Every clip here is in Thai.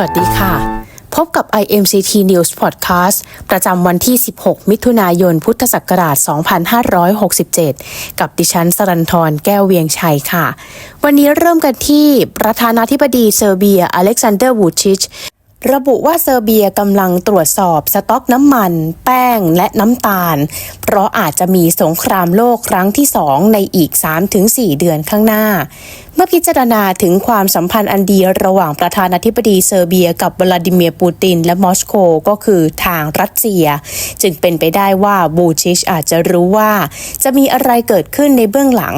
วัสดีค่ะ พบกับ IMCT News Podcast ประจำวันที่ 16 มิถุนายน พุทธศักราช 2567 กับดิฉันสรันทรแก้วเวียงชัยค่ะ วันนี้เริ่มกันที่ประธานาธิบดีเซอร์เบีย อเล็กซานเดอร์วูชิช ระบุว่าเซอร์เบียกำลังตรวจสอบสต็อกน้ำมัน แป้งและน้ำตาล เพราะอาจจะมีสงครามโลกครั้งที่สองในอีก 3-4 เดือนข้างหน้า เมื่อพิจารณาถึงความสัมพันธ์อันดีระหว่างประธานาธิบดีเซอร์เบียกับวลาดิเมียร์ปูติน และมอสโกก็คือทางรัสเซีย จึงเป็นไปได้ว่าบูชิชอาจจะรู้ว่า จะมีอะไรเกิดขึ้นในเบื้องหลัง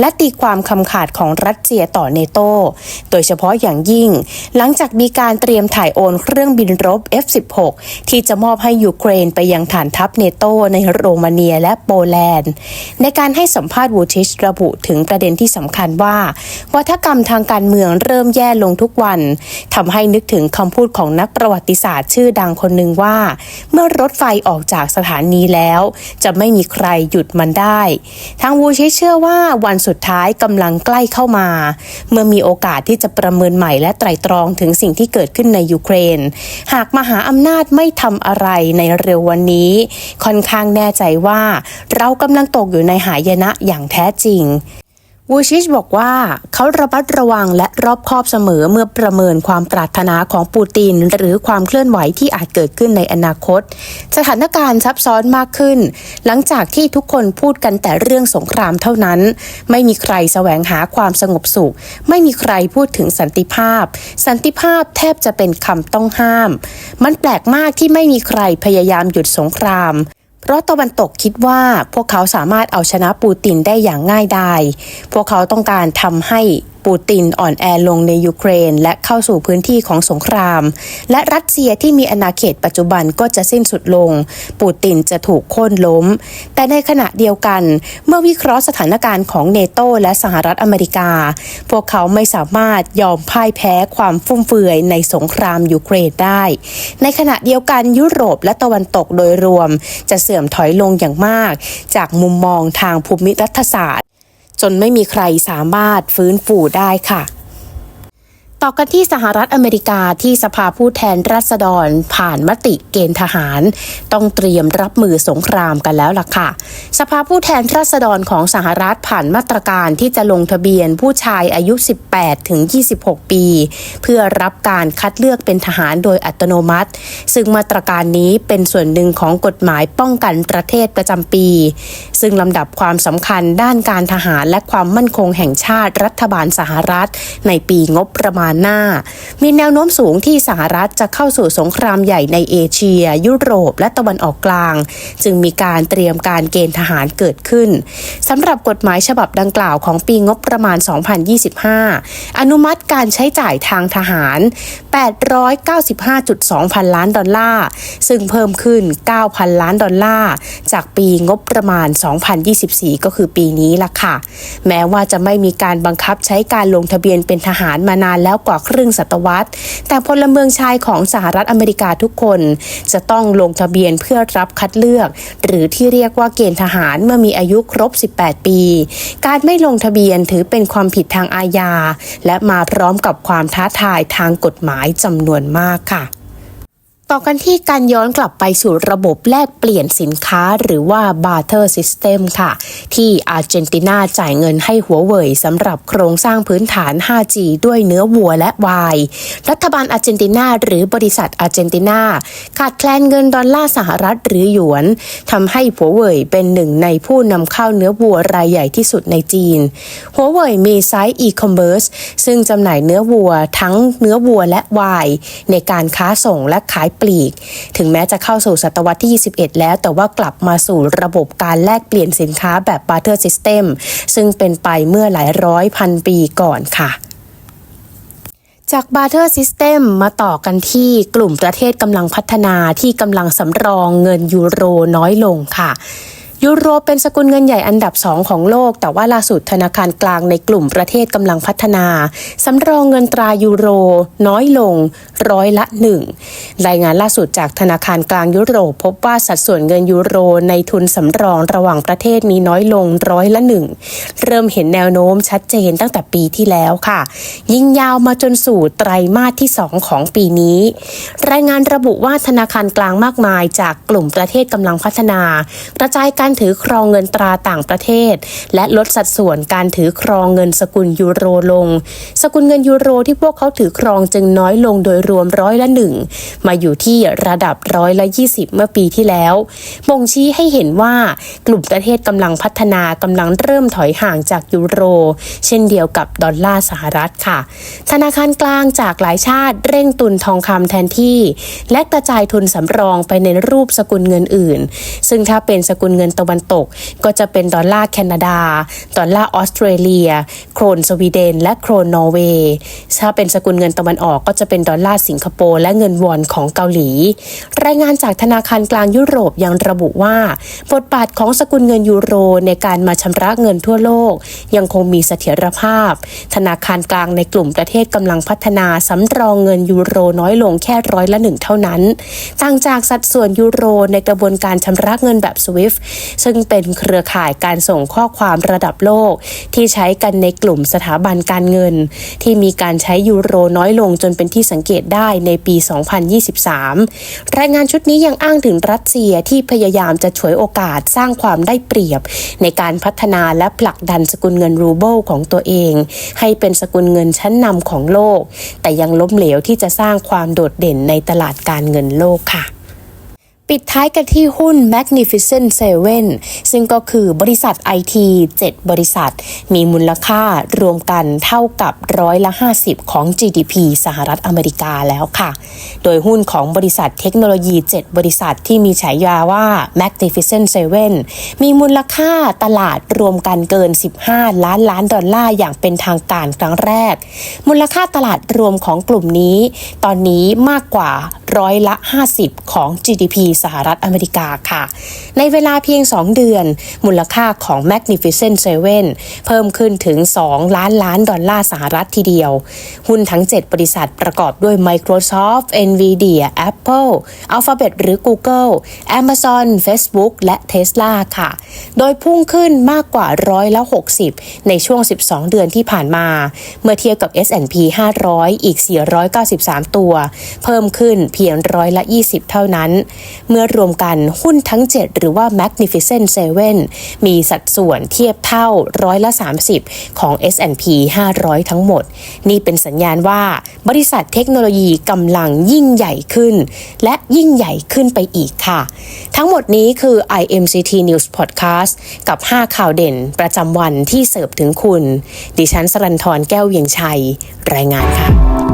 และตีความคำขาดของรัสเซียต่อเนโตโดยเฉพาะอย่างยิ่ง หลังจากมีการเตรียมถ่ายโอนเครื่องบินรบ F-16 ที่จะมอบให้ยูเครนไปยังฐานทัพเนโตในโรมาเนียและโปแลนด์ ในการให้สัมภาษณ์วูชิชระบุถึงประเด็นที่สำคัญว่า วัฒกรรมทางการเมืองเริ่มแย่ลงทุกวันทำให้นึกถึงคำพูดของนักประวัติศาสตร์ชื่อดังคนหนึ่งว่า เมื่อรถไฟออกจากสถานีแล้ว จะไม่มีใครหยุดมันได้ ทางวูชิชเชื่อว่าวันสุดท้ายกำลังใกล้เข้ามา เมื่อมีโอกาสที่จะประเมินใหม่และไตร่ตรองถึงสิ่งที่เกิดขึ้นในยูเครน หากมหาอำนาจไม่ทำอะไรในเร็ววันนี้ ค่อนข้างแน่ใจว่า เรากำลังตกอยู่ในหายนะอย่างแท้จริง วูชิชบอกว่าเขาระมัดระวังและรอบคอบเสมอเมื่อประเมินความปรารถนาของปูติน หรือความเคลื่อนไหวที่อาจเกิดขึ้นในอนาคต สถานการณ์ซับซ้อนมากขึ้น หลังจากที่ทุกคนพูดกันแต่เรื่องสงครามเท่านั้น ไม่มีใครแสวงหาความสงบสุข ไม่มีใครพูดถึงสันติภาพ สันติภาพแทบจะเป็นคำต้องห้าม มันแปลกมากที่ไม่มีใครพยายามหยุดสงคราม เพราะตะวันตกคิดว่าพวกเขาสามารถเอาชนะปูตินได้อย่างง่ายดาย พวกเขาต้องการทำให้ ปูตินอ่อนแอลงในยูเครน และเข้าสู่พื้นที่ของสงคราม และรัสเซียที่มีอาณาเขตปัจจุบันก็จะสิ้นสุดลง ปูตินจะถูกโค่นล้ม แต่ในขณะเดียวกัน เมื่อวิเคราะห์สถานการณ์ของเนโตและสหรัฐอเมริกา พวกเขาไม่สามารถยอมพ่ายแพ้ความฟุ่มเฟือยในสงครามยูเครนได้ ในขณะเดียวกันยุโรปและตะวันตกโดยรวม จะเสื่อมถอยลงอย่างมาก จากมุมมองทางภูมิรัฐศาสตร์ นไม่มีใครสามารถฟื้นฟูได้ค่ะ ต่อกันที่สหรัฐอเมริกาที่สภาผู้แทนราษฎร ผ่านมติเกณฑ์ทหาร ต้องเตรียมรับมือสงครามกันแล้วล่ะค่ะ สภาผู้แทนราษฎรของสหรัฐผ่านมาตรการที่จะลงทะเบียนผู้ชายอายุ 18 ถึง 26 ปี เพื่อรับการคัดเลือกเป็นทหารโดยอัตโนมัติ ซึ่งมาตรการนี้เป็นส่วนหนึ่งของกฎหมายป้องกันประเทศประจำปี ซึ่งลำดับความสำคัญด้านการทหารและความมั่นคงแห่งชาติรัฐบาลสหรัฐ ในปีงบประมาณหน้า มีแนวโน้มสูงที่สหรัฐจะเข้าสู่สงครามใหญ่ในเอเชีย ยุโรป และตะวันออกกลาง จึงมีการเตรียมการเกณฑ์ทหารเกิดขึ้นสำหรับกฎหมายฉบับดังกล่าวของปีงบประมาณ 2025 อนุมัติการใช้จ่ายทางทหาร 895.2 พันล้านดอลลาร์ ซึ่งเพิ่มขึ้น 9,000 ล้านดอลลาร์ จากปีงบประมาณ 2024 ก็คือปีนี้ล่ะค่ะ แม้ว่าจะไม่มีการบังคับใช้การลงทะเบียนเป็นทหารมานานแล้วกว่าครึ่งศตวรรษ แต่พลเมืองชายของสหรัฐอเมริกาทุกคน จะต้องลงทะเบียนเพื่อรับคัดเลือก หรือที่เรียกว่าเกณฑ์ทหารเมื่อมีอายุครบ 18 ปี การไม่ลงทะเบียนถือเป็นความผิดทางอาญา และมาพร้อมกับความท้าทายทางกฎหมายจำนวนมากค่ะ ต่อกันที่การย้อนกลับไปสู่ระบบแลกเปลี่ยนสินค้าหรือว่า barter system ค่ะ ที่อาร์เจนตินาจ่ายเงินให้หัวเว่ยสำหรับโครงสร้างพื้นฐาน 5G ด้วยเนื้อวัวและวายรัฐบาลอาร์เจนตินาหรือบริษัทอาร์เจนตินาขาดแคลนเงินดอลลาร์สหรัฐหรือหยวนทำให้หัวเว่ยเป็นหนึ่งในผู้นำเข้าเนื้อวัวรายใหญ่ที่สุดในจีนหัวเว่ยมีไซต์อีคอมเมิร์ซซึ่งจำหน่ายเนื้อวัวทั้งเนื้อวัวและวายในการค้าส่งและขายปลีก ถึงแม้จะเข้าสู่ศตวรรษที่ 21 แล้ว แต่ว่ากลับมาสู่ระบบการแลกเปลี่ยนสินค้าแบบ barter system ซึ่งเป็นไปเมื่อหลายร้อยพันปีก่อนค่ะจาก barter system มาต่อกันที่กลุ่มประเทศกำลังพัฒนาที่กำลังสำรองเงินยูโรน้อยลงค่ะ ยูโรเป็นสกุลเงินใหญ่อันดับสองของโลก แต่ว่าล่าสุดธนาคารกลางในกลุ่มประเทศกำลังพัฒนาสำรองเงินตรายูโร น้อยลงร้อยละหนึ่งรายงานล่าสุดจากธนาคารกลางยุโรปพบว่าสัดส่วนเงินยูโรในทุนสำรองระหว่างประเทศมีน้อยลงร้อยละหนึ่งเริ่มเห็นแนวโน้มชัดเจนตั้งแต่ปีที่แล้วค่ะ ยิ่งยาวมาจนสู่ไตรมาสที่ 2 ของปีนี้ รายงานระบุว่าธนาคารกลางมากมายจากกลุ่มประเทศกำลังพัฒนากระจายการถือครองเงินตราต่างประเทศ และลดสัดส่วนการถือครองเงินสกุลยูโรลง สกุลเงินยูโรที่พวกเขาถือครองจึงน้อยลงโดยรวมร้อยละหนึ่งมาอยู่ที่ระดับร้อยละ 20 เมื่อปีที่แล้ว บ่งชี้ให้เห็นว่ากลุ่มประเทศกำลังพัฒนากำลังเริ่มถอยห่างจากยูโร เช่นเดียวกับดอลลาร์สหรัฐค่ะ ธนาคารกลางจากหลายชาติเร่งตุนทองคำแทนที่ และกระจายทุนสำรองไปในรูปสกุลเงินอื่น ซึ่งถ้าเป็นสกุลเงินตะวันตก ก็จะเป็นดอลลาร์แคนาดา ดอลลาร์ออสเตรเลีย โครนสวีเดน และโครนนอร์เวย์ถ้าเป็นสกุลเงินตะวันออกก็จะเป็นดอลลาร์สิงคโปร์และเงินวอนของเกาหลี รายงานจากธนาคารกลางยุโรปยังระบุว่า บทบาทของสกุลเงินยูโรในการมาชำระเงินทั่วโลก ยังคงมีเสถียรภาพ ธนาคารกลางในกลุ่มประเทศกำลังพัฒนาสำรองเงินยูโรน้อยลงแค่ร้อยละหนึ่งเท่านั้น ต่างจากสัดส่วนยูโรในกระบวนการชำระเงินแบบ SWIFT ซึ่งเป็นเครือข่ายการส่งข้อความระดับโลก ที่ใช้กันในกลุ่มสถาบันการเงิน ที่มีการใช้ยูโรน้อยลงจนเป็นที่สังเกตได้ในปี 2023 รายงานชุดนี้ยังอ้างถึงรัสเซียที่พยายามจะฉวยโอกาสสร้างความได้เปรียบ ในการพัฒนาและผลักดันสกุลเงินรูเบิลของตัวเอง ให้เป็นสกุลเงินชั้นนำของโลก แต่ยังล้มเหลวที่จะสร้างความโดดเด่นในตลาดการเงินโลกค่ะ ปิดท้ายกันที่หุ้น Magnificent Seven ซึ่งก็คือบริษัทไอที7บริษัท มีมูลค่ารวมกันเท่ากับร้อยละ 50 ของ GDP สหรัฐอเมริกาแล้วค่ะ โดยหุ้นของบริษัทเทคโนโลยี 7 บริษัทที่มีฉายาว่า Magnificent Seven มีมูลค่าตลาดรวมกันเกิน 15 ล้านล้านดอลลาร์อย่างเป็นทางการครั้งแรก มูลค่าตลาดรวมของกลุ่มนี้ ตอนนี้มากกว่าร้อยละ 50 ของ GDP สหรัฐอเมริกาค่ะ ในเวลาเพียง 2 เดือน มูลค่าของ Magnificent Seven เพิ่มขึ้นถึง 2 ล้านล้านดอลลาร์สหรัฐทีเดียว หุ้นทั้ง 7 บริษัทประกอบด้วย Microsoft, Nvidia, Apple, Alphabet หรือ Google, Amazon, Facebook และ Tesla ค่ะ โดยพุ่งขึ้นมากกว่าร้อยละ60 ในช่วง 12 เดือนที่ผ่านมา เมื่อเทียบกับ S&P 500 อีก 493 ตัว เพิ่มขึ้นเพียงร้อยละ 20 เท่านั้นเมื่อรวมกันหุ้นทั้ง 7 หรือว่า Magnificent 7 มีสัดส่วนเทียบเท่าร้อยละ 30 ของ S&P 500 ทั้งหมด นี่เป็นสัญญาณว่าบริษัทเทคโนโลยีกำลังยิ่งใหญ่ขึ้น และยิ่งใหญ่ขึ้นไปอีกค่ะ ทั้งหมดนี้คือ IMCT News Podcast กับ 5 ข่าวเด่นประจำวันที่เสิร์ฟถึงคุณ ดิฉันสรันทรแก้วเวียงชัย รายงานค่ะ